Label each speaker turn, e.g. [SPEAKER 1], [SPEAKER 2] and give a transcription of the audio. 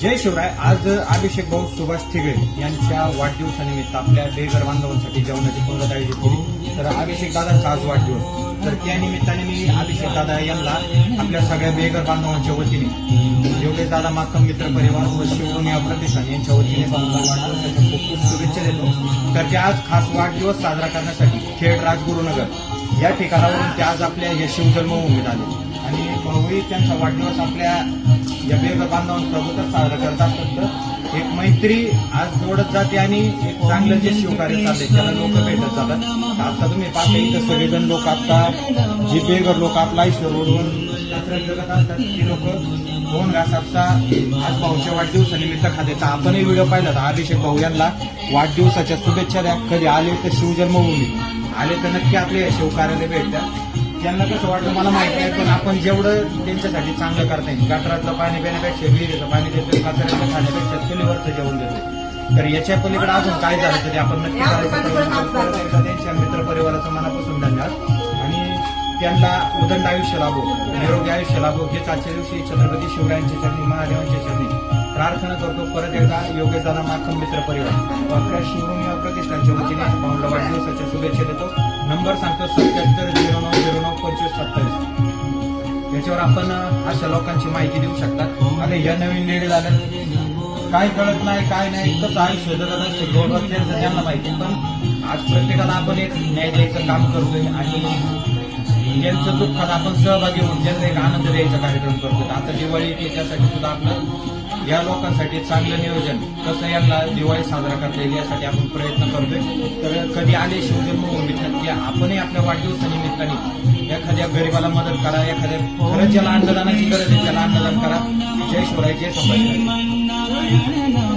[SPEAKER 1] जय शिवराय. आज अभिषेक भाऊ सुभाष थिगळे यांच्या वाढदिवसानिमित्त आपल्या बेघर बांधवांसाठी जेवणाची पंगत आयोजित केली. तर अभिषेक दादांचा आज वाढदिवस. तर त्या निमित्ताने मी अभिषेक दादा यांना आपल्या सगळ्या बेघर बांधवांच्या वतीने योगेश दादा माकम मित्र परिवार व शिवभूमी प्रतिष्ठान यांच्या वतीने वाढदिवसाच्या खूप खूप शुभेच्छा देतो. तर ते आज खास वाढदिवस साजरा करण्यासाठी खेड राजगुरुनगर या ठिकाणावरून ते आज आपल्या या शिवजन्मभूमीत आले. आणि भाऊही त्यांचा वाढदिवस आपल्या या बेघर बांधवांसोबतच साजरा करत असतात. एक मैत्री आज जोडत जाते आणि एक चांगलं जे शिवकार्य चालले त्याला लोक भेटत जातात. आता तुम्ही पाहता इथं सगळेजण लोक आता जे बेघर लोक आपला आयुष्य रोडवर जगत असतात ते लोक दोन घास आपचा आज भाऊच्या वाढदिवसानिमित्त खात्याचा आपणही व्हिडिओ पाहिला तर अभिषेक भाऊ यांना वाढदिवसाच्या शुभेच्छा द्या. कधी आले तर शिवजन्मभूमी. आले तर नक्की आपले शिवकार्याला भेट द्या. त्यांना कसं वाटतं मला माहिती आहे पण आपण जेवढं त्यांच्यासाठी चांगलं करता येईल. गटरातलं पाणी पिण्यापेक्षा विहिरीचं पाणी देतो कचऱ्याचं खाण्यापेक्षा चुलीवरचं जेवण देतो. तर याच्या पलीकडे अजून काय झालं तरी आपण नक्की करायचं त्यांच्या मित्र परिवाराचं मनापासून धन्यवाद. आणि त्यांना उदंड आयुष्य लाभो निरोगी आयुष्य लाभो. हेच आजच्या दिवशी छत्रपती शिवरायांच्या चरणी महादेवांच्या चरणी. प्रार्थना करतो परत एकदा योगेश दादा माखन मित्र परिवार आपल्या शिवभूमी प्रतिष्ठानच्या वतीने भाऊला वाढदिवसाच्या शुभेच्छा देतो. नंबर सांगतो सत्याहत्तर सत्तावीस. याच्यावर आपण अशा लोकांची माहिती देऊ शकतात. आता या नवीन लेडीज आल्या. काय कळत नाही काय नाही कसं आयुष्य जगत असतं गौरव वर्षाचं त्यांना माहिती पण आज प्रत्येकाला आपण एक न्याय द्यायचं काम करतोय आणि ज्यांचं दुःखात आपण सहभागी होऊन ज्यांना एक आनंद द्यायचा कार्यक्रम करतोय. आता दिवाळी येते त्यासाठी सुद्धा आपलं या लोकांसाठी चांगलं नियोजन कसं यांना दिवाळी साजरा करता येईल यासाठी आपण प्रयत्न करतोय. तर कधी आले शिवजन्मभूमीत की आपणही आपल्या वाढदिवसानिमित्ताने एखाद्या गरीबाला मदत करा एखाद्या खरंच ज्याला अन्नदानाची गरज आहे त्याला अन्नदान करा. जय शिवराय जय संभाजी.